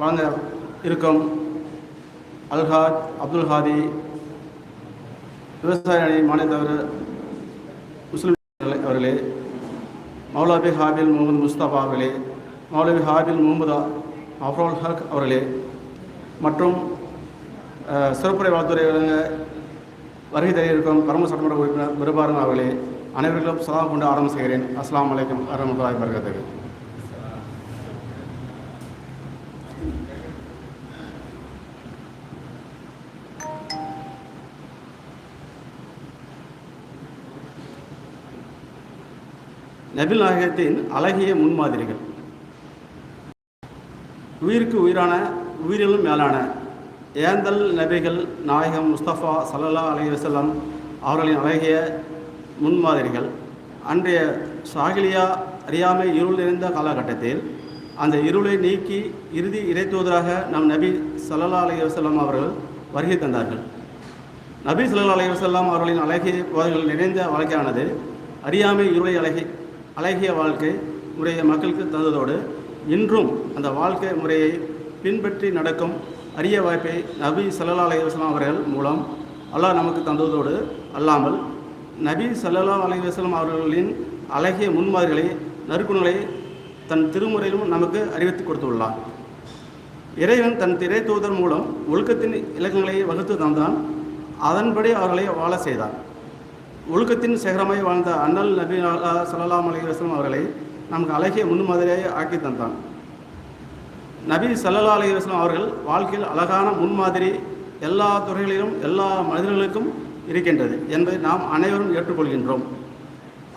வழங்க இருக்கும். அல்ஹாஜ் அப்துல் ஹாதி விவசாய அணி மாநிலத்தவர் முஸ்லிம் அவர்களே மௌலாபி ஹாபில் முகமது முஸ்தபா அவர்களே மௌலவி ஹாபில் முகமது அஃப்ரோல் ஹக் அவர்களே மற்றும் சிறப்புரை வாழ்த்துறை வழங்க வருகை தர இருக்கும் பரம சட்டமன்ற உறுப்பினர் விருபாரன் அவர்களே. அனைவர்களும் சதா கொண்டு ஆரம்பம் செய்கிறேன். அஸ்லாம் வலைக்கம் வரமத்துலாய் வபரகாத்துஹு. நபில் நாயகத்தின் அழகிய முன்மாதிரிகள். உயிருக்கு உயிரான உயிரிலும் மேலான ஏந்தல் நபிகள் நாயகம் முஸ்தபா சல்லல்லா அலி வஸல்லம் அவர்களின் அழகிய முன்மாதிரிகள். அன்றைய சாகிலியா அறியாமை இருள் நிறைந்த காலகட்டத்தில் அந்த இருளை நீக்கி இறுதி இறைத்தூதராக நம் நபி சல்லல்லா அலி வஸல்லம் அவர்கள் வருகை தந்தார்கள். நபி சல்லா அலி வசல்லாம் அவர்களின் அழகிய போதைகள் நிறைந்த வாழ்க்கையானது அறியாமை இருளை அழகி அழகிய வாழ்க்கை முறையை மக்களுக்கு தந்ததோடு இன்றும் அந்த வாழ்க்கை முறையை பின்பற்றி நடக்கும் அரிய வாய்ப்பை நபி சல்லா அலைவாஸ்லாம் அவர்கள் மூலம் அல்லாஹ் நமக்கு தந்ததோடு அல்லாமல் நபி சல்லா அலைவாஸ்லாம் அவர்களின் அழகிய முன்மாதிரிகளை நற்குணங்களை தன் திருமுறையிலும் நமக்கு அறிவித்து கொடுத்துள்ளார். இறைவன் தன் திரை தூதர் மூலம் ஒழுக்கத்தின் இலக்கங்களை வகுத்து தந்தான். அதன்படி அவர்களை வாழ செய்தான் ஒழுக்கத்தின் சேகரமாய் வாழ்ந்த அண்ணல் நபி சல்லாம் அலி வஸ்லம் அவர்களை நமக்கு அழகிய முன்மாதிரியை ஆக்கி தந்தான். நபி சல்லா அலி வஸ்லம் அவர்கள் வாழ்க்கையில் அழகான முன்மாதிரி எல்லா துறைகளிலும் எல்லா மனிதர்களுக்கும் இருக்கின்றது என்பதை நாம் அனைவரும் ஏற்றுக்கொள்கின்றோம்.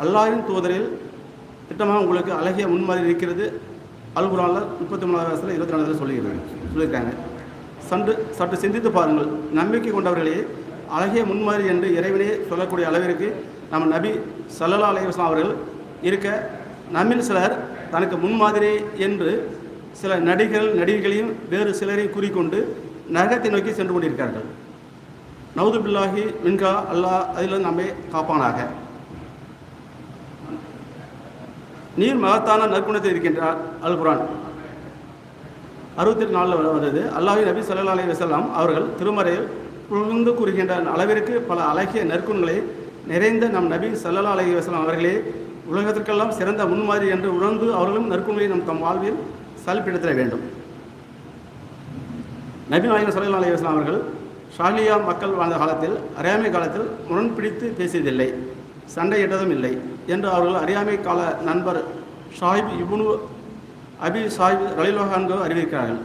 அல்லாஹ்வின் தூதரில் திட்டமாக உங்களுக்கு அழகிய முன்மாதிரி இருக்கிறது. அல் குரானில் முப்பத்தி மூணாவது வயசில் இருபத்தி நாலு சொல்லியிருக்காங்க. சொல்லியிருக்காங்க. சன்று சற்று சிந்தித்து பாருங்கள். நம்பிக்கை கொண்டவர்களே அழகிய முன்மாதிரி என்று இறைவனே சொல்லக்கூடிய அளவிற்கு நம்ம நபி சல்லா அலைவாஸ்லாம் அவர்கள் இருக்க நம்மில் சிலர் தனக்கு முன்மாதிரி என்று சில நடிகர்கள் நடிகைகளையும் வேறு சிலரையும் கூறிக்கொண்டு நரகத்தை நோக்கி சென்று கொண்டிருக்கிறார்கள். நவுது பில்லாஹி மின்கா அல்லாஹ் அதில் நம்மை காப்பானாக. நீர் மகத்தான நற்குணத்தில் இருக்கின்றார் அல் குரான் அறுபத்தி நாலில் வந்தது. அல்லாஹி நபி சல்லா அலி வசலாம் அவர்கள் திருமறையில் புகழ்ந்து கூறுகின்ற அளவிற்கு பல அழகிய நற்குண்களை நிறைந்த நம் நபி ஸல்லல்லாஹு அலஹி வஸல்லம் அவர்களே உலகத்திற்கெல்லாம் சிறந்த முன்மாதிரி என்று உணர்ந்து அவர்களும் நற்குண்களை நம் தம் வாழ்வில் சல்பிடுத்த வேண்டும். நபி நாயகன் சல்லா அலி வஸ்லாம் அவர்கள் ஷாலியா மக்கள் வாழ்ந்த காலத்தில் அறியாமை காலத்தில் முரண் பிடித்து பேசியதில்லை சண்டையிட்டதும் இல்லை என்று அவர்கள் அறியாமை கால நண்பர் ஷாஹிப் இபுனு அபி சாஹிப் ரலிலோகான்கோ அறிவிக்கிறார்கள்.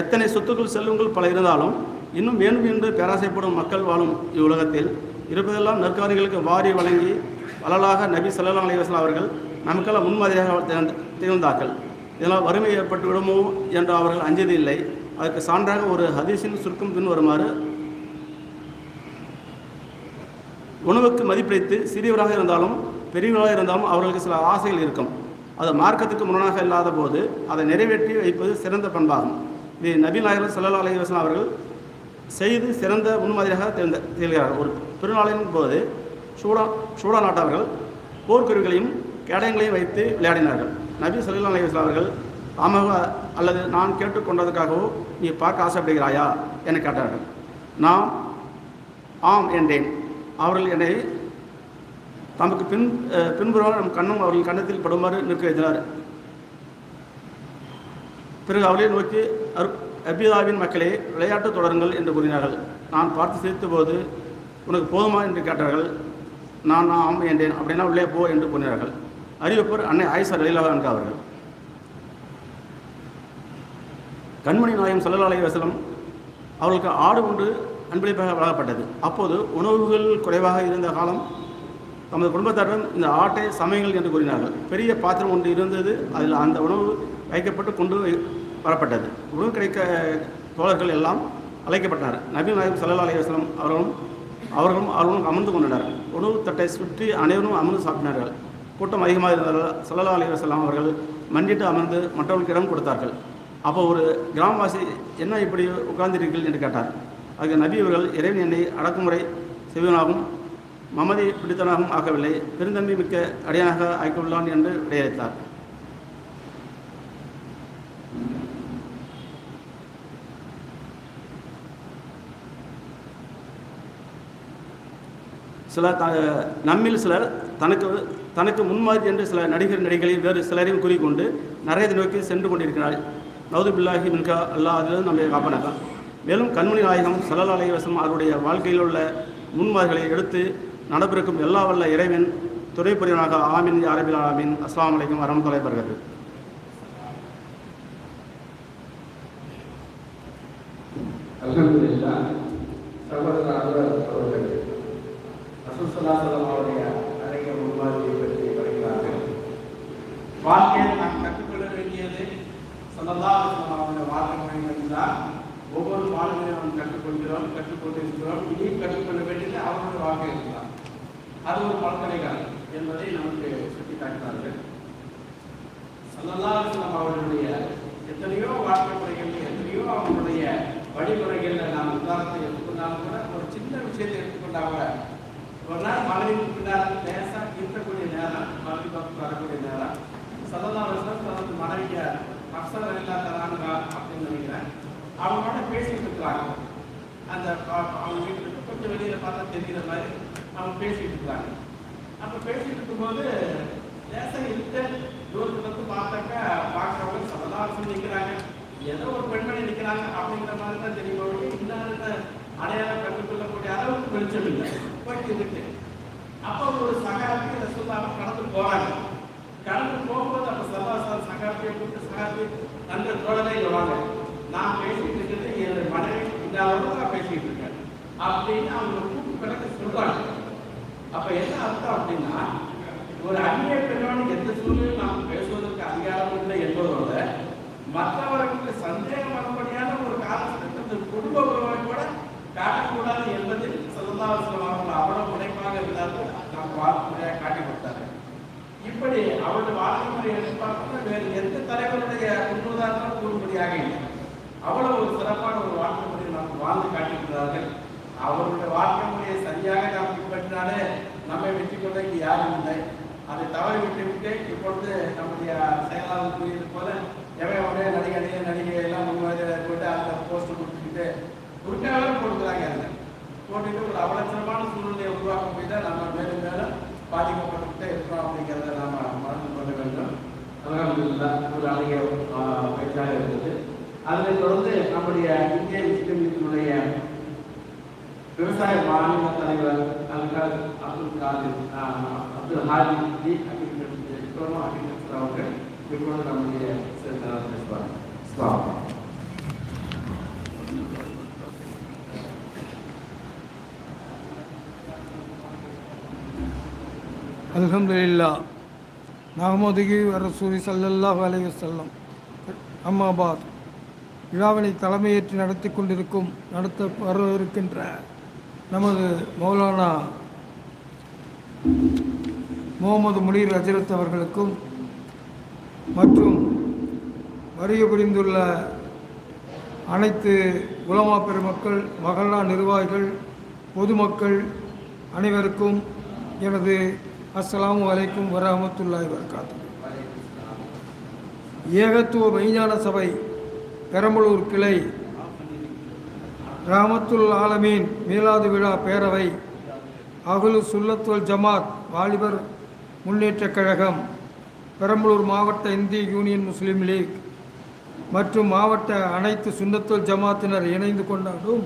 எத்தனை சொத்துக்கள் செல்வங்கள் பல இருந்தாலும் இன்னும் வேணும் என்று பேராசைப்படும் மக்கள் வாழும் இவ்வுலகத்தில் இருப்பதெல்லாம் நற்காரிகளுக்கு வாரி வழங்கி வளலாக நபி ஸல்லல்லாஹு அலைஹி அவர்கள் நமக்கெல்லாம் முன்மாதிரியாக திகழ்ந்தார்கள். இதனால் வறுமை ஏற்பட்டு விடுமோ என்று அவர்கள் அஞ்சது இல்லை. அதற்கு சான்றாக ஒரு ஹதீஸின் சுருக்கம் பின் வருமாறு உணவுக்கு மதிப்பளித்து சிறியவராக இருந்தாலும் பெரியவராக இருந்தாலும் அவர்களுக்கு சில ஆசைகள் இருக்கும். அது மார்க்கத்துக்கு முரணாக இல்லாத போது அதை நிறைவேற்றி வைப்பது சிறந்த பண்பாகும். இது நபி நாயகர் ஸல்லல்லாஹு அலைஹி அவர்கள் செய்து சிறந்த முன்மாதிரியாக தெரிந்த திகழ்கிறார் ஒரு பெருநாளின் போது சூடா சூடா நாட்டவர்கள் போர்க்கருவிகளையும் கேடயங்களையும் வைத்து விளையாடினார்கள். நபி சல்லா அலி வஸ்லாம் அவர்கள் ஆமாக அல்லது நான் கேட்டுக்கொண்டதுக்காகவோ நீ பார்க்க ஆசைப்படுகிறாயா? என கேட்டார்கள். நான் ஆம் என்றேன். அவர்கள் என்னை தமக்கு பின் பின்புறம் நம் கண்ணும் அவர்கள் கண்ணத்தில் படுமாறு நிற்க வைத்தனர். பிறகு அவளை நோக்கி அரு அபிதாவின் மக்களே விளையாட்டு தொடருங்கள் என்று கூறினார்கள். நான் பார்த்து சிரித்தபோது உனக்கு போதுமா? என்று கேட்டார்கள். நான் நான் ஆம் என்றேன். அப்படின்னா உள்ளே போ என்று கூறினார்கள். அறிவிப்பர் அன்னை ஆயிஷா லலிலாக என்க அவர்கள். கண்மணி நாயம் சல்லல்லா வசலம் அவர்களுக்கு ஆடு ஒன்று அன்பளிப்பாக வழங்கப்பட்டது. அப்போது உணவுகள் குறைவாக இருந்த காலம் தமது குடும்பத்தாரிடம் இந்த ஆட்டை சமயங்கள் என்று கூறினார்கள். பெரிய பாத்திரம் ஒன்று இருந்தது. அதில் அந்த உணவு வைக்கப்பட்டு கொண்டு வரப்பட்டது. உணவு கிடைக்க தோழர்கள் எல்லாம் அழைக்கப்பட்டனர் நபி நாயகம் சல்லா அலைஹி அவர்களும் அவர்களும் அவர்களும் அமர்ந்து கொண்டனர். உணவு தட்டை சுற்றி அனைவரும் அமர்ந்து சாப்பிட்டார்கள். கூட்டம் அதிகமாக இருந்ததால் சல்லா அலைஹி அவர்கள் மண்டிட்டு அமர்ந்து மற்றவர்களுக்கு இடம் கொடுத்தார்கள். அப்போ ஒரு கிராமவாசி என்ன இப்படி உட்கார்ந்திருக்கிறீர்கள்? என்று கேட்டார். அதுக்கு நபி அவர்கள் இறைவன் என்னை அடக்குமுறை செய்வனாகவும் மமதி பிடித்தனாகவும் ஆக்கவில்லை. பெருந்தன்மை மிக்க அடியானாக ஆக்கியுள்ளான் என்று விடையளித்தார். சில த நம்மில் சிலர் தனக்கு தனக்கு முன்மாதிரி என்று சில நடிகர் நடிகர்களையும் வேறு சிலரையும் கூறிக்கொண்டு நரகத்தை நோக்கி சென்று கொண்டிருக்கிறார். நவது பில்லாஹி மின்கா அல்லாஹ் அதிலிருந்து நம்மை காப்பானாக. மேலும் கண்மணி நாயகம் சல்லல்லா அலைவசம் அவருடைய வாழ்க்கையில் உள்ள முன்மாதிரிகளை எடுத்து நடைபெறுக்கும் எல்லா வல்ல இறைவன் துறை புரியவனாக ஆமீன் அரபில் ஆமின் ஆமீன் அஸ்ஸலாமு வரமத்துலை வரமத்துல்லாஹி அல்ஹம்துலில்லா சகோதரர் அலுவலர் அவர்கள் ரசூலுல்லாஹி ஸல்லல்லாஹு அவருடைய அழகிய முன்மாதிரியை பற்றி வருகிறார்கள் வாழ்க்கையில் நாம் கற்றுக்கொள்ள வேண்டியது சல்லல்லாஹு அலைஹி வஸல்லம் அவருடைய வாழ்க்கை முறைகள் தான் ஒவ்வொரு வாழ்க்கையிலும் நாம் கற்றுக்கொள்கிறோம் கற்றுக்கொண்டிருக்கிறோம் இனியும் கற்றுக்கொள்ள வேண்டியது அவருடைய வாழ்க்கை தான் அது ஒரு பல்கலைக்கழகம் என்பதை நமக்கு சுட்டிக்காட்டினார்கள் சல்லல்லாஹு அலைஹி வஸல்லம் அவர்களுடைய எத்தனையோ வாழ்க்கை முறைகள் எத்தனையோ அவங்களுடைய வழிமுறைகள்ல நாம் உதாரணத்தை எடுத்துக்கொண்டாலும் கூட ஒரு சின்ன விஷயத்தை எடுத்துக்கொண்டா கூட ஒரு நாள் மனைவிக்கு பின்னால் லேசா இருக்கக்கூடிய நேரம் மனைவி பக்கம் வரக்கூடிய நேரம். சல்லல்லாஹு அலைஹி தனது மனைவிய அப்சர் அல்லா தராங்க அப்படின்னு நினைக்கிறேன். அவங்களோட பேசிட்டு இருக்கிறாங்க அந்த அவங்க வீட்டுக்கு கொஞ்சம் வெளியில பார்த்தா தெரிகிற மாதிரி அவங்க பேசிட்டு இருக்கிறாங்க அப்ப பேசிட்டு இருக்கும்போது லேசா இருக்க தூரத்துல இருந்து பார்த்தாக்கா பார்க்கறவங்க சமதாசம் நிற்கிறாங்க ஏதோ ஒரு பெண்மணி நிற்கிறாங்க அப்படிங்கிற மாதிரி தான் தெரியும்? இன்னாத அடையாளம் கண்டுகொள்ளக்கூடிய அளவுக்கு வெளிச்சம் இல்லை. போயிட்டு இருக்கு அப்போ ஒரு சகாபி ரசூல்லாவை கடந்து போறாங்க. கடந்து போகும்போது அப்ப சல்லாசார் சகாபியை கூப்பிட்டு சகாபி தங்க தோழனை வாங்க. நான் பேசிட்டு இருக்கிறது என்னுடைய மனைவி இந்த அளவுக்கு நான் பேசிட்டு இருக்கேன் அப்படின்னு அவங்க கூப்பிட்டு பிறகு சொல்றாங்க. அப்ப என்ன அர்த்தம் அப்படின்னா ஒரு அந்நிய பெண்ணோடு எந்த சூழ்நிலையும் நாம் பேசுவதற்கு அதிகாரம் இல்லை என்பதோட மற்றவர்களுக்கு சந்தேகம் வரும்படியான ஒரு காலகட்டத்தில் குடும்ப உறவை காட்டக்கூடாது என்பது சல்லாஸ்லம் அவர்கள் அவ்வளவு உழைப்பாக இருந்தார்கள். நாம் வாழ்க்கையாக காட்டி கொடுத்தார்கள் இப்படி அவருடைய வாழ்க்கை முறையை வேறு எந்த தலைவருடைய முன்னுதாரணம் கூறும்படியாக இல்லை. அவ்வளவு ஒரு சிறப்பான ஒரு வாழ்க்கை முறையை நமக்கு வாழ்ந்து காட்டியிருக்கிறார்கள். அவருடைய வாழ்க்கை முறையை சரியாக நாம் பின்பற்றினாலே நம்மை வெற்றி கொள்ள இங்கு யாரும் இல்லை. அதை தவறி விட்டு விட்டு இப்பொழுது நம்முடைய செயலாளர் கூறியது போல எவன் உடனே நடிகை நடிகை நடிகை எல்லாம் முன்வாதியில் போட்டு அந்த போஸ்ட் கொடுத்துக்கிட்டு உருட்டாவே போட்டுக்கிறாங்க அதில். போட்டுட்டு ஒரு அவலட்சணமான சூழ்நிலையை உருவாக்க போய் தான் நம்ம மேலும் மேலும் பாதிக்கப்பட்டுக்கிட்டே இருக்கிறோம் அப்படிங்கிறத நாம் மறந்து கொள்ள வேண்டும். அல்ஹம்துலில்லாஹ் ஒரு அழகிய பயிற்சியாக இருந்தது. அதனைத் தொடர்ந்து நம்முடைய இந்திய முஸ்லிம்களுடைய விவசாய மாநில தலைவர் alcohol Abdul Kadir Abdul Haji ji agriculture diploma agriculture அவர்கள் இப்பொழுது நம்முடைய சேர்ந்தனர் பேசுவார். அலமதுல்லா நாமதுகி அல்ஹம்துலில்லா. நஹமதுகி ரசூலி ஸல்லல்லாஹு அலைஹி வஸல்லம். அம்மாபாத் விழாவினை தலைமையேற்று நடத்தி கொண்டிருக்கும் நடத்த வரவிருக்கின்ற நமது மௌலானா முகமது முனீர் அஜரத் அவர்களுக்கும் மற்றும் வருகை புரிந்துள்ள அனைத்து உலமா பெருமக்கள் மகளா நிர்வாகிகள் பொதுமக்கள் அனைவருக்கும் எனது அஸ்லாம் அலைக்கும் வரமத்துல்லாய் வபரகாத்துஹு. ஏகத்துவ மெய்ஞான சபை பெரம்பலூர் கிளை ராமத்துல் ஆலமீன் மீலாது விழா பேரவை அகுலு சுல்லத்துல் ஜமாத் வாலிபர் முன்னேற்றக் கழகம் பெரம்பலூர் மாவட்ட இந்திய யூனியன் முஸ்லீம் லீக் மற்றும் மாவட்ட அனைத்து சுன்னத்துல் ஜமாத்தினர் இணைந்து கொண்டாடும்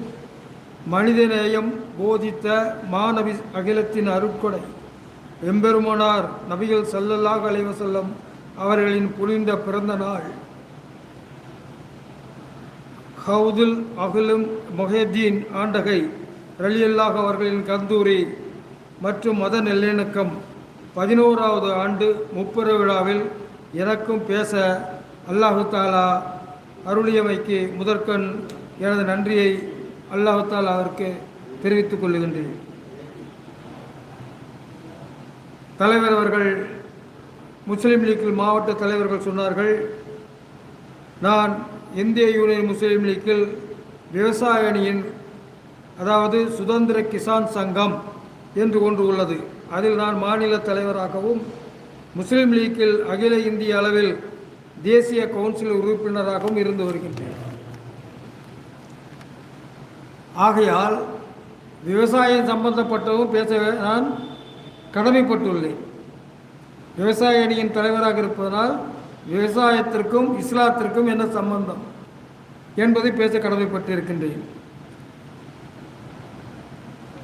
மனிதநேயம் போதித்த மாணவி அகிலத்தின் அருட்கொடை. எம்பெருமானார் நபிகள் சல்லல்லாஹ் அலைவசல்லம் அவர்களின் புனித பிறந்த நாள். ஹவுதுல் அகுலும் மொஹேதீன் ஆண்டகை ரலியல்லாஹ் அவர்களின் கந்தூரி மற்றும் மத நல்லிணக்கம் பதினோராவது ஆண்டு முப்பெரு விழாவில் எனக்கும் பேச அல்லாஹு தாலா அருளியமைக்கு முதற்கண் எனது நன்றியை அல்லாஹு தாலா அவருக்கு தெரிவித்துக் கொள்கின்றேன். தலைவர் அவர்கள் முஸ்லீம் லீக்கில் மாவட்ட தலைவர்கள் சொன்னார்கள் நான் இந்திய யூனியன் முஸ்லீம் லீக்கில் விவசாய அணியின் அதாவது சுதந்திர கிசான் சங்கம் என்று ஒன்று உள்ளது. அதில் நான் மாநில தலைவராகவும் முஸ்லீம் லீக்கில் அகில இந்திய அளவில் தேசிய கவுன்சில் உறுப்பினராகவும் இருந்து வருகின்றேன். ஆகையால் விவசாயம் சம்பந்தப்பட்டவும் பேச நான் கடமைப்பட்டுள்ளேன். விவசாய அணியின் தலைவராக இருப்பதனால் விவசாயத்திற்கும் இஸ்லாத்திற்கும் என்ன சம்பந்தம் என்பதை பேச கடமைப்பட்டிருக்கின்றேன்.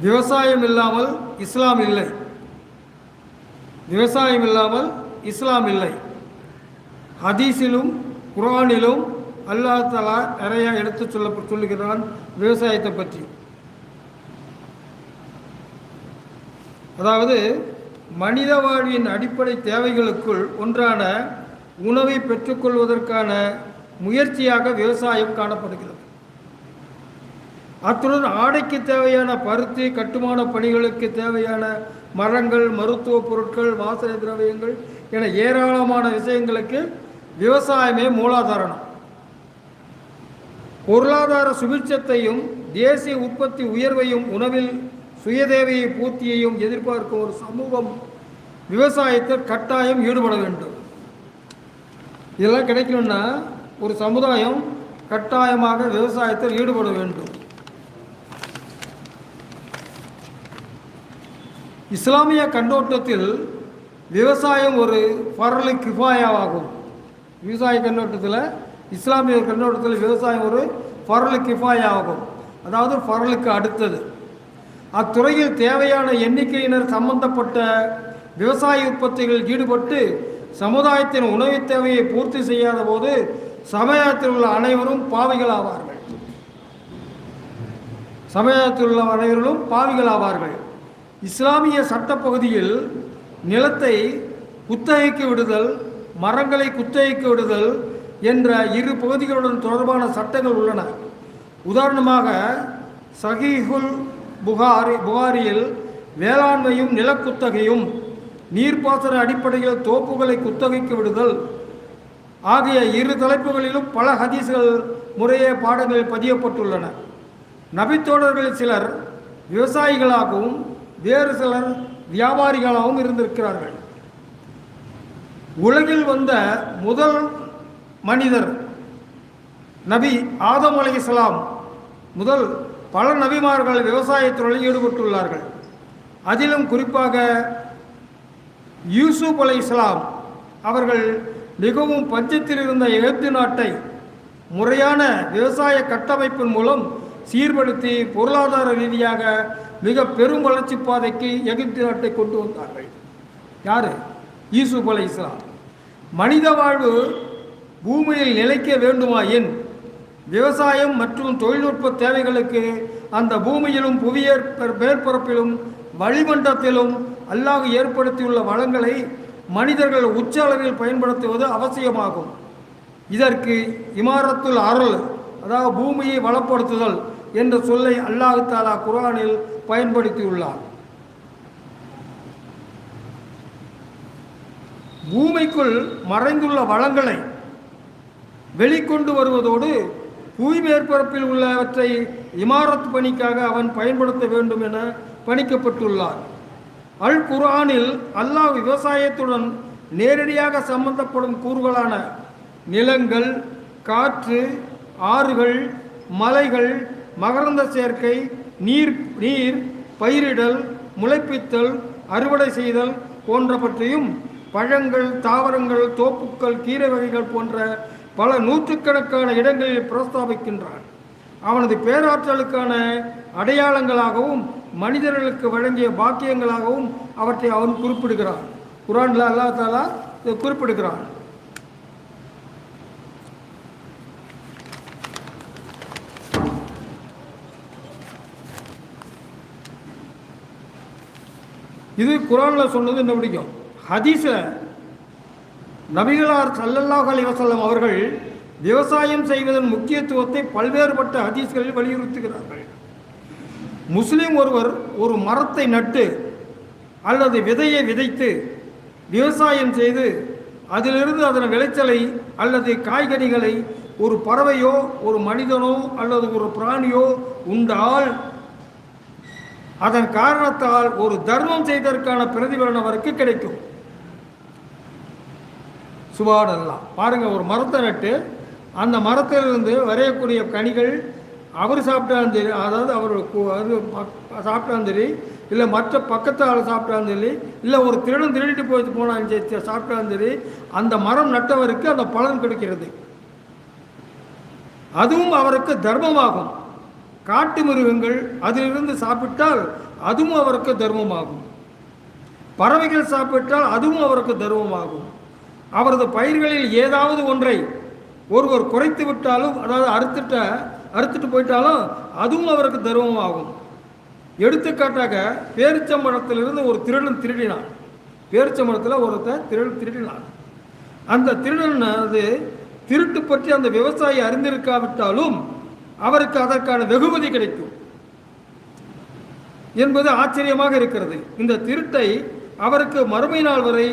விவசாயம் இல்லாமல் இஸ்லாம் இல்லை. விவசாயம் இல்லாமல் இஸ்லாம் இல்லை. ஹதீஸிலும் குரானிலும் அல்லாஹ் தலா நிறைய எடுத்து சொல்ல சொல்லுகிறான் விவசாயத்தை பற்றி. அதாவது மனித வாழ்வின் அடிப்படை தேவைகளுக்குள் ஒன்றான உணவை பெற்றுக்கொள்வதற்கான முயற்சியாக விவசாயம் காணப்படுகிறது. அத்துடன் ஆடைக்கு தேவையான பருத்தி கட்டுமான பணிகளுக்கு தேவையான மரங்கள் மருத்துவ பொருட்கள் வாசனை திரவியங்கள் என ஏராளமான விஷயங்களுக்கு விவசாயமே மூலாதாரணம். பொருளாதார சுபிட்சத்தையும் தேசிய உற்பத்தி உயர்வையும் உணவில் சுயதேவையை பூர்த்தியையும் எதிர்பார்க்கும் ஒரு சமூகம் விவசாயத்தில் கட்டாயம் ஈடுபட வேண்டும். இதெல்லாம் கிடைக்கணும்னா ஒரு சமுதாயம் கட்டாயமாக விவசாயத்தில் ஈடுபட வேண்டும். இஸ்லாமிய கண்ணோட்டத்தில் விவசாயம் ஒரு பரலு கிஃபாயாவாகும். விவசாய கண்ணோட்டத்தில் இஸ்லாமிய கண்ணோட்டத்தில் விவசாயம் ஒரு பரலு கிஃபாயாகும் அதாவது பரலுக்கு அடுத்தது. அத்துறையில் தேவையான எண்ணிக்கையினர் சம்பந்தப்பட்ட விவசாய உற்பத்திகளில் ஈடுபட்டு சமுதாயத்தின் உணவு தேவையை பூர்த்தி செய்யாத போது சமுதாயத்தில் உள்ள அனைவரும் பாவிகள் ஆவார்கள் சமுதாயத்தில் உள்ள அனைவரும் பாவிகள் ஆவார்கள் இஸ்லாமிய சட்டப்பகுதியில் நிலத்தை குத்தகைக்கு விடுதல் மரங்களை குத்தகைக்கு விடுதல் என்ற இரு பகுதிகளுடன் தொடர்பான சட்டங்கள் உள்ளன. உதாரணமாக சகிஹுல் புகாரி புகாரியில் வேளாண்மையும் நிலக்குத்தகையும் நீர்ப்பாசன அடிப்படையில் தோப்புகளை குத்தகைக்கு விடுதல். ஆகிய இரு தலைப்புகளிலும் பல ஹதீஸ்கள் முறையே பாடங்களில் பதியப்பட்டுள்ளன. நபித்தோடர்களில் சிலர் விவசாயிகளாகவும் வேறு சிலர் வியாபாரிகளாகவும் இருந்திருக்கிறார்கள். உலகில் வந்த முதல் மனிதர் நபி ஆதம் அலைஹிஸ்ஸலாம் முதல் பல நபிமார்கள் விவசாயத்துறையில் ஈடுபட்டுள்ளார்கள். அதிலும் குறிப்பாக யூசுப் அலை இஸ்லாம் அவர்கள் மிகவும் பஞ்சத்தில் இருந்த எகிப்து நாட்டை முறையான விவசாய கட்டமைப்பின் மூலம் சீர்படுத்தி பொருளாதார ரீதியாக மிக பெரும் வளர்ச்சி பாதைக்கு எகிப்து நாட்டை கொண்டு வந்தார்கள். யார்? யூசுப் அலை இஸ்லாம் மனித வாழ்வு பூமியில் நிலைக்க வேண்டுமா என்? விவசாயம் மற்றும் தொழில்நுட்ப தேவைகளுக்கு அந்த பூமியிலும் புவியற் மேற்பரப்பிலும் வளிமண்டலத்திலும் அல்லாஹ் ஏற்படுத்தியுள்ள வளங்களை மனிதர்கள் உச்ச அளவில் பயன்படுத்துவது அவசியமாகும். இதற்கு இமாரத்துல் அருள் அதாவது பூமியை வளப்படுத்துதல் என்ற சொல்லை அல்லாஹ் தாலா குர்ஆனில் பயன்படுத்தியுள்ளார். பூமிக்குள் மறைந்துள்ள வளங்களை வெளிக்கொண்டு வருவதோடு புவி மேற்பரப்பில் உள்ளவற்றை இமாரத் பணிக்காக அவன் பயன்படுத்த வேண்டும் என பணிக்கப்பட்டுள்ளார் அல் குர்ஆனில் அல்லாஹ் விவசாயத்துடன் நேரடியாக சம்பந்தப்படும் கூறுகளான நிலங்கள் காற்று ஆறுகள் மலைகள் மகரந்த சேர்க்கை நீர் நீர் பயிரிடல் முளைப்பித்தல் அறுவடை செய்தல் போன்றவற்றையும் பழங்கள் தாவரங்கள் தோப்புக்கள் கீரை வகைகள் போன்ற பல நூற்றுக்கணக்கான இடங்களில் பிரஸ்தாபிக்கின்றான். அவனது பேராற்றலுக்கான அடையாளங்களாகவும் மனிதர்களுக்கு வழங்கிய பாக்கியங்களாகவும் அவற்றை அவன் குறிப்பிடுகிறான். குரான்ல அல்லா தாலா இதை குறிப்பிடுகிறான். இது குரானில் சொன்னது என்ன பிடிக்கும்? ஹதீஸ நபிகளார் சல்லல்லாஹ் அலிவசல்லம் அவர்கள் விவசாயம் செய்வதன் முக்கியத்துவத்தை பல்வேறுபட்ட ஹதீஸ்களில் வலியுறுத்துகிறார்கள். முஸ்லிம் ஒருவர் ஒரு மரத்தை நட்டு அல்லது விதையை விதைத்து விவசாயம் செய்து அதிலிருந்து அதன் விளைச்சலை அல்லது காய்கறிகளை ஒரு பறவையோ ஒரு மனிதனோ அல்லது ஒரு பிராணியோ உண்டால் அதன் காரணத்தால் ஒரு தர்மம் செய்ததற்கான பிரதிபலன் அவருக்கு கிடைக்கும். சுபாடல்லாம் பாருங்கள் ஒரு மரத்தை நட்டு அந்த மரத்திலிருந்து வரையக்கூடிய கனிகள் அவர் சாப்பிட்டாலும் சரி அதாவது அவர் அது சாப்பிட்டாலும் சரி இல்லை மற்ற பக்கத்து ஆள் சாப்பிட்டாலும் சரி இல்லை ஒரு திருடன் திருடிட்டு போயிட்டு போனாலும் சரி சாப்பிட்டாலும் சரி அந்த மரம் நட்டவருக்கு அந்த பலன் கிடைக்கிறது. அதுவும் அவருக்கு தர்மமாகும். காட்டு மிருகங்கள் அதிலிருந்து சாப்பிட்டால் அதுவும் அவருக்கு தர்மமாகும். பறவைகள் சாப்பிட்டால் அதுவும் அவருக்கு தர்மமாகும். அவரது பயிர்களில் ஏதாவது ஒன்றை ஒருவர் குறைத்து விட்டாலும் அதாவது அறுத்துட்ட அறுத்துட்டு போயிட்டாலும் அதுவும் அவருக்கு தர்மம் ஆகும் எடுத்துக்காட்டாக பேரிச்சம்பழத்திலிருந்து ஒரு திருடன் திருடினான். பேரிச்சம்பழத்தில் ஒருத்தர் திருடன் திருடினான். அந்த திருடன் அது திருட்டு பற்றி அந்த விவசாயி அறிந்திருக்காவிட்டாலும் அவருக்கு அதற்கான வெகுமதி கிடைக்கும் என்பது ஆச்சரியமாக இருக்கிறது. இந்த திருட்டை அவருக்கு மறுமை நாள் வரை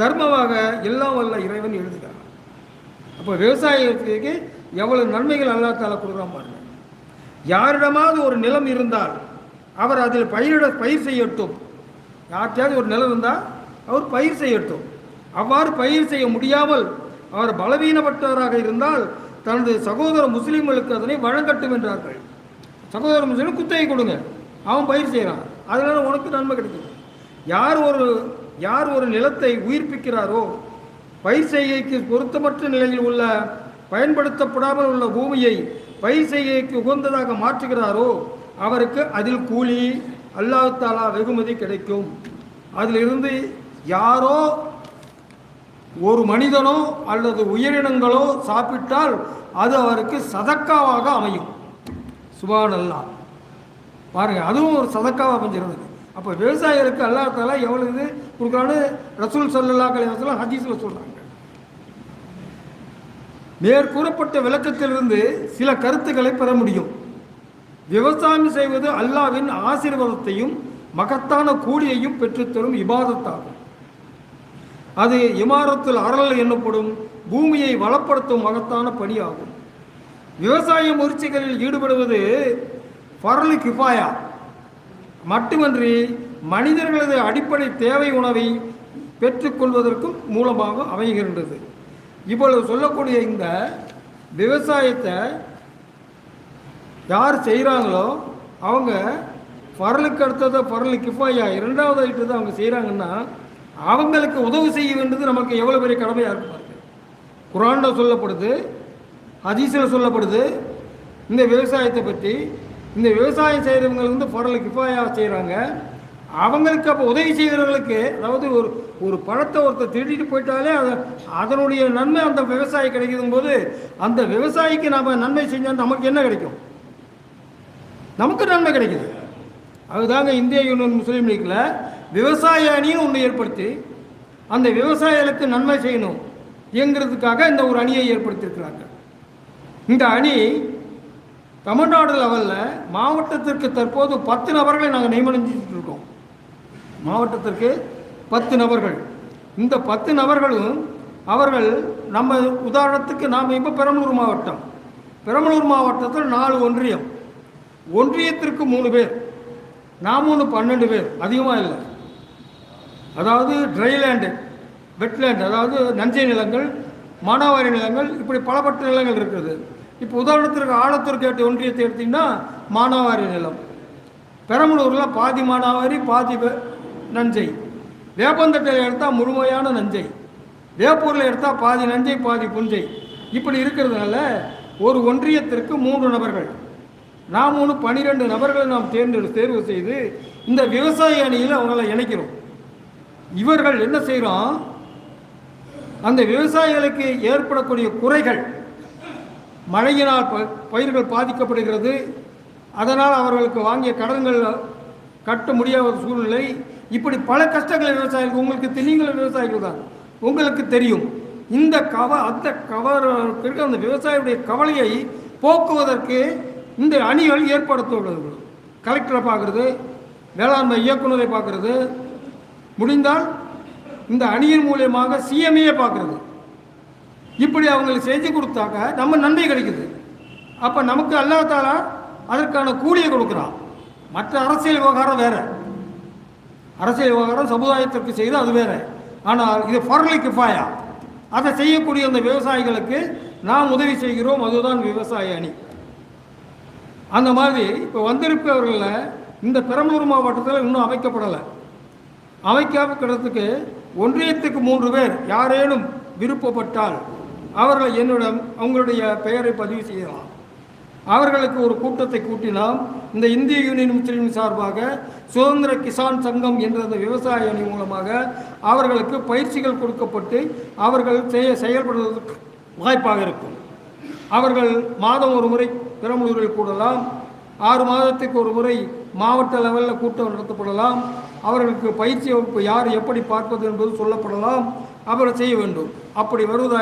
தர்மமாக எல்லாம் வல்ல இறைவன் எழுதுகிறான். அப்போ விவசாயத்துக்கு எவ்வளவு நன்மைகள் அல்லா தால கொடுக்குறான் பாருங்க. யாரிடமாவது ஒரு நிலம் இருந்தால் அவர் அதில் பயிரிட பயிர் செய்யட்டும். யார்கிட்டயாவது ஒரு நிலம் இருந்தால் அவர் பயிர் செய்யட்டும். அவ்வாறு பயிர் செய்ய முடியாமல் அவர் பலவீனப்பட்டவராக இருந்தால் தனது சகோதர முஸ்லீம்களுக்கு அதனை வழங்கட்டும் என்றார்கள். சகோதர முஸ்லீம் குத்தகை கொடுங்க. அவன் பயிர் செய்கிறான் அதனால உனக்கு நன்மை கிடைக்கும் யார் ஒரு யார் ஒரு நிலத்தை உயிர்ப்பிக்கிறாரோ பயிர் செய்கைக்கு பொருத்தமற்ற நிலையில் உள்ள பயன்படுத்தப்படாமல் உள்ள பூமியை பயிர் செய்கைக்கு உகந்ததாக மாற்றுகிறாரோ அவருக்கு அதில் கூலி அல்லாஹ் தாலா வெகுமதி கிடைக்கும். அதிலிருந்து யாரோ ஒரு மனிதனோ அல்லது உயிரினங்களோ சாப்பிட்டால் அது அவருக்கு சதக்காவாக அமையும். சுபான் அல்லாஹ் பாருங்கள் அதுவும் ஒரு சதக்காவாக அமைஞ்சிருந்தது. அப்போ விவசாயிகளுக்கு அல்லா தலா எவ்வளவு இது கொடுக்குறான்னு ரசூல் சொல்லல்லா கலைவசலம் ஹதீஸில் சொல்கிறாங்க மேற்கூறப்பட்ட விளக்கத்திலிருந்து சில கருத்துக்களை பெற முடியும். விவசாயம் செய்வது அல்லாவின் ஆசீர்வாதத்தையும் மகத்தான கூலியையும் பெற்றுத்தரும் இபாதத்தாகும். அது இமாரத்தில் அறல் என்னப்படும் பூமியை வளப்படுத்தும் மகத்தான பணியாகும். விவசாய முயற்சிகளில் ஈடுபடுவது பரலு கிஃபாயா. மட்டுமன்றி மனிதர்களது அடிப்படை தேவை உணவை பெற்றுக்கொள்வதற்கும் மூலமாக அமைகின்றது. இவ்வளவு சொல்லக்கூடிய இந்த விவசாயத்தை யார் செய்கிறாங்களோ அவங்க பரலுக்கு அடுத்ததை பரலு கிஃபாயா இரண்டாவது தான் அவங்க செய்கிறாங்கன்னா அவங்களுக்கு உதவி செய்ய வேண்டியது நமக்கு எவ்வளோ பெரிய கடமையாக இருக்கு பாருங்க. குரானில் சொல்லப்படுது ஹதீஸில் சொல்லப்படுது இந்த விவசாயத்தை பற்றி இந்த விவசாயம் செய்கிறவங்க வந்து பரல கிஃபாயாக செய்கிறாங்க அவங்களுக்கு அப்போ உதவி செய்கிறவங்களுக்கு அதாவது ஒரு ஒரு பழத்தை ஒருத்தர் திருடிட்டு போயிட்டாலே அது அதனுடைய நன்மை அந்த விவசாயி கிடைக்கும் போது அந்த விவசாயிக்கு நாம் நன்மை செஞ்சால் நமக்கு என்ன கிடைக்கும்? நமக்கு நன்மை கிடைக்குது. அதுதாங்க இந்திய யூனியன் முஸ்லீம் லீக்கில் விவசாய அணின்னு ஒன்று ஏற்படுத்தி அந்த விவசாயிகளுக்கு நன்மை செய்யணும் இயங்குறதுக்காக இந்த ஒரு அணியை ஏற்படுத்தியிருக்கிறாங்க. இந்த அணி தமிழ்நாடு லெவலில் மாவட்டத்திற்கு தற்போது பத்து நபர்களை நாங்கள் நியமனம் இருக்கோம். மாவட்டத்திற்கு பத்து நபர்கள். இந்த பத்து நபர்களும் அவர்கள் நம்ம உதாரணத்துக்கு நாம் இப்போ பெரம்பலூர் மாவட்டம். பெரம்பலூர் மாவட்டத்தில் நாலு ஒன்றியம். ஒன்றியத்திற்கு மூணு பேர். நாம் ஒன்று பன்னெண்டு பேர். அதிகமாக இல்லை. அதாவது ட்ரைலேண்டு வெட்லேண்டு அதாவது நஞ்சை நிலங்கள் மானாவாரி நிலங்கள் இப்படி பலப்பட்ட நிலங்கள் இருக்கிறது இப்போ உதாரணத்திற்கு ஆலத்தூர் கேட்ட ஒன்றியத்தை எடுத்திங்கன்னா மானாவாரி நிலம். பெரம்பலூரில் பாதி மானாவாரி பாதி நஞ்சை. வேப்பந்தட்டையில் எடுத்தால் முழுமையான நஞ்சை. வேப்பூரில் எடுத்தால் பாதி நஞ்சை பாதி புஞ்சை. இப்படி இருக்கிறதுனால ஒரு ஒன்றியத்திற்கு மூன்று நபர்கள். நாம் ஒன்று பனிரெண்டு நபர்களை நாம் தேர்ந்தெடு தேர்வு செய்து இந்த விவசாய அணியில் அவங்களை இணைக்கிறோம். இவர்கள் என்ன செய்கிறோம் அந்த விவசாயிகளுக்கு ஏற்படக்கூடிய குறைகள் மழையினால் ப- பயிர்கள் பாதிக்கப்படுகிறது. அதனால் அவர்களுக்கு வாங்கிய கடன்கள் கட்ட முடியாத சூழ்நிலை. இப்படி பல கஷ்டங்களை விவசாயிகள் உங்களுக்கு தெரியுங்கள் விவசாயிகள் தான். உங்களுக்கு தெரியும். இந்த கவ அந்த கவர் அந்த விவசாயியுடைய கவலையை போக்குவதற்கு இந்த அணிகள் ஏற்படுத்துள்ளது கலெக்டரை பார்க்குறது வேளாண்மை இயக்குனரை பார்க்குறது. முடிந்தால் இந்த அணியின் மூலியமாக சிஎம்ஏ பார்க்குறது. இப்படி அவங்களுக்கு செஞ்சு கொடுத்தாக்க நம்ம நன்மை கிடைக்குது. அப்போ நமக்கு அல்லாஹ் அதற்கான கூலியை கொடுக்குறான். மற்ற அரசியல் விவகாரம் வேற. அரசியல் விவகாரம் சமுதாயத்திற்கு செய்து அது வேற. ஆனால் இது ஃபர்லி கிஃபாயா. அதை செய்யக்கூடிய அந்த விவசாயிகளுக்கு நாம் உதவி செய்கிறோம் அதுதான் விவசாய அணி. அந்த மாதிரி இப்போ வந்திருப்பவர்களில் இந்த பெரம்பலூர் மாவட்டத்தில் இன்னும் அமைக்கப்படலை. அமைக்காமக்கிறதுக்கு ஒன்றியத்துக்கு மூன்று பேர் யாரேனும் விருப்பப்பட்டால் அவர்கள் என்னிடம் அவங்களுடைய பெயரை பதிவு செய்யலாம். அவர்களுக்கு ஒரு கூட்டத்தை கூட்டினால் இந்த இந்திய யூனியன் முஸ்லீம் சார்பாக சுதந்திர கிசான் சங்கம் என்ற அந்த விவசாய அணி மூலமாக அவர்களுக்கு பயிற்சிகள் கொடுக்கப்பட்டு அவர்கள் செய்ய செயல்படுவதற்கு வாய்ப்பாக இருக்கும். அவர்கள் மாதம் ஒரு முறை பெரம்பலூரில் கூடலாம். ஆறு மாதத்துக்கு ஒரு முறை மாவட்ட லெவலில் கூட்டம் நடத்தப்படலாம். அவர்களுக்கு பயிற்சி வகுப்பு யார் எப்படி பார்ப்பது என்பது சொல்லப்படலாம். அவர்கள் செய்ய வேண்டும். அப்படி வருவதா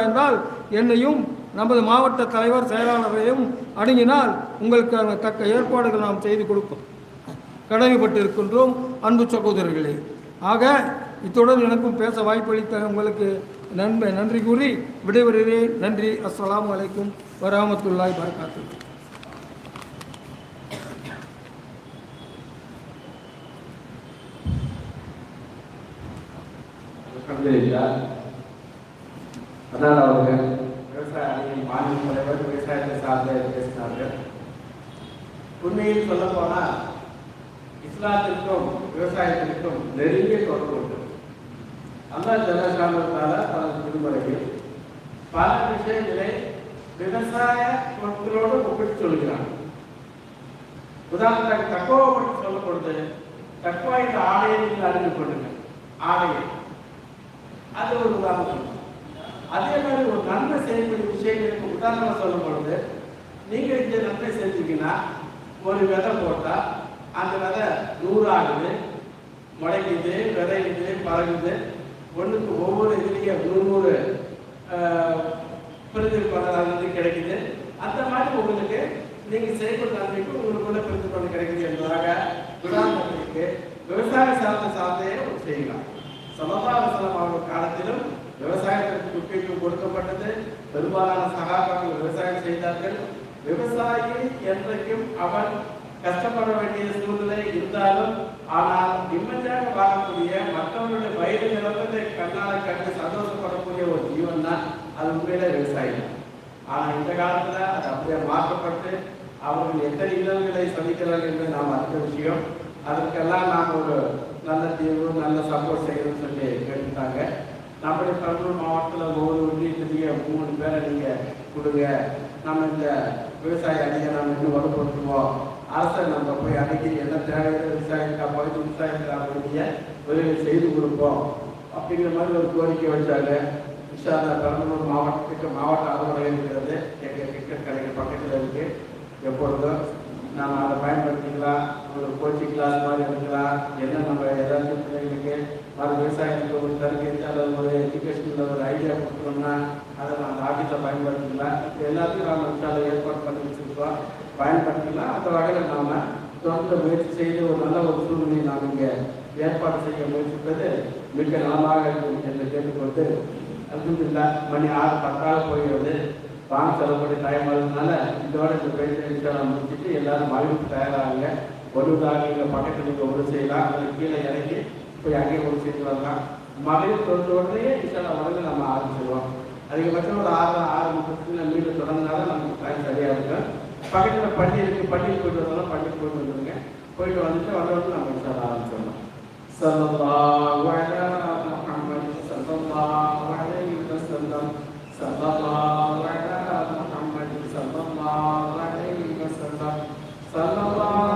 என்னையும் நமது மாவட்ட தலைவர் செயலாளரையும் அணுகினால் உங்களுக்கான தக்க ஏற்பாடுகள் நாம் செய்து கொடுப்போம் கடமைப்பட்டிருக்கின்றோம் அன்பு சகோதரர்களே. ஆக இத்துடன் எனக்கும் பேச வாய்ப்பளித்த உங்களுக்கு நன்மை நன்றி கூறி விடைபெறுகிறேன். நன்றி. அஸ்லாம் அலைக்கும் வராமத்துல்லாய் வரகாத்துஹு அல்ஹம்துலில்லாஹ். அதனால் அவர்கள் விவசாய மாநில தலைவர் விவசாயத்தை சார்ந்த பேசினார்கள். உண்மையில் சொல்ல போனால் இஸ்லாத்திற்கும் விவசாயத்திற்கும் நெருங்கிய தொடர்பு உண்டு. அல்லா ஜனசாமத்தால தனது திருமலையில் பல விஷயங்களை விவசாய பொருட்களோடு ஒப்பிட்டு சொல்கிறான். உதாரணத்துக்கு தக்குவா பற்றி சொல்லப்படுது தக்குவா என்ற ஆலயத்தில் அறிந்து கொள்ளுங்கள். ஆலயம். அது ஒரு உதாரணம். அதே மாதிரி ஒரு நன்மை செய்யக்கூடிய விஷயங்களுக்கு உதாரணமாக சொல்லும் பொழுது நீங்கள் இந்த நன்மை செஞ்சீங்கன்னா ஒரு விதை போட்டால் அந்த விதை நூறாகுது முளைக்குது விதைக்குது பழகுது ஒன்றுக்கு ஒவ்வொரு இதுலேயும் நூறு நூறு பிரிஞ்சு கிடைக்குது. அந்த மாதிரி உங்களுக்கு நீங்கள் செய்யக்கூடிய நன்மைக்கு உங்களுக்குள்ள பிரிஞ்சு கொண்டு கிடைக்குது என்பதாக உதாரணத்திற்கு விவசாய சார்ந்த சார்ந்தையே செய்யலாம். சமதாவசனம் அவர்கள் காலத்திலும் விவசாயத்திற்கு முக்கியத்துவம் கொடுக்கப்பட்டது. பெரும்பாலான சகாக்கள் விவசாயம் செய்தார்கள். விவசாயி என்றைக்கும் அவன் கஷ்டப்பட வேண்டிய சூழ்நிலை இருந்தாலும் ஆனால் நிம்மதியாக வாழக்கூடிய மற்றவர்களுடைய வயது நிலவரத்தை கண்ணால கண்டு சந்தோஷப்படக்கூடிய ஒரு ஜீவன் தான் அது உண்மையில விவசாயி. ஆனா இந்த காலத்துல அது அப்படியே மாற்றப்பட்டு அவர்கள் எத்தனை இன்னல்களை சந்திக்கிறார்கள் என்று நாம் அறிந்த விஷயம். அதற்கெல்லாம் நாம் ஒரு நல்ல தீர்வு நல்ல சப்போர்ட் செய்யணும்னு சொல்லி கேட்டுட்டாங்க நம்முடைய பெரம்பலூர் மாவட்டத்தில் ஒவ்வொரு ஒன்றியத்திலேயே மூணு பேரை நீங்கள் கொடுங்க. நம்ம இந்த விவசாய அணியை நம்ம இன்னும் வலுப்படுத்துவோம். அரசை நம்ம போய் அன்னைக்கு என்ன தேவை விவசாயத்துக்கா பகுதி விவசாயத்துக்காக உதவி செய்து கொடுப்போம். அப்படிங்கிற மாதிரி ஒரு கோரிக்கை வச்சாங்க. விஷால பெரம்பலூர் மாவட்டத்துக்கு மாவட்ட அலுவலகம் இருக்கிறது. எங்கள் கிரிக்கெட் கடைக்கு பக்கத்தில் இருக்குது எப்பொழுதும் நாம் அதை பயன்படுத்திக்கலாம். ஒரு கோச்சிங் கிளாஸ் மாதிரி எடுக்கலாம் என்ன நம்ம ஏதாச்சும் பிள்ளைங்களுக்கு மறு விவசாயத்துக்கு ஒரு தரக்கேற்று அல்லது ஒரு எஜுகேஷனில் ஒரு ஐடியா கொடுக்குறோம்னா அதை நம்ம அந்த ஆஃபீஸில் பயன்படுத்திக்கலாம். எல்லாத்தையும் நாம் விஷால ஏற்பாடு பண்ணி வச்சுருக்கோம். பயன்படுத்திக்கலாம். அந்த வகையில் நாம் தொடர்ந்து முயற்சி செய்து ஒரு நல்ல ஒரு சூழ்நிலையை நாம் இங்கே ஏற்பாடு செய்ய முயற்சிப்பது மிக நலமாக இருக்கும் என்று கேட்டுக்கொண்டு அல்ஹம்துலில்லா மணி ஆறு பத்தாக போகிறது. வாங்க செலவுபடி டைம் வருதுனால இதோட இந்த பேச்சு விஷயம் முடிச்சுட்டு எல்லாரும் மகிழ்ச்சி தயாராகுங்க. ஒழுங்காக நீங்கள் பக்கத்தில் நீங்கள் ஒன்று செய்யலாம் அதில் கீழே இறங்கி போய் அங்கேயே ஒன்று செஞ்சு வரலாம். மகளிர் தொழில் உடனே இன்ஷால்லாம் உடனே நம்ம ஆரம்பிச்சிடுவோம் அதிகபட்சம் ஒரு ஆறு ஆறு முப்பத்தி மீட்டர் தொடங்கினால நமக்கு டைம் சரியாக இருக்கும். பக்கத்தில் பள்ளி இருக்குது பள்ளியில் போயிட்டு வந்தாலும் பள்ளிக்கு போயிட்டு வந்துடுங்க போயிட்டு வந்துட்டு வந்தவங்க நம்ம இன்ஷால்லாம் ஆரம்பிச்சிடலாம். சல்லல்லாஹு அலைஹி முஹம்மத் சல்லல்லாஹு அலைஹி வஸல்லம். சல்லல்லாஹு அலைஹி முஹம்மத் சல்லல்லாஹு அலைஹி வஸல்லம். சல்லல்லாஹு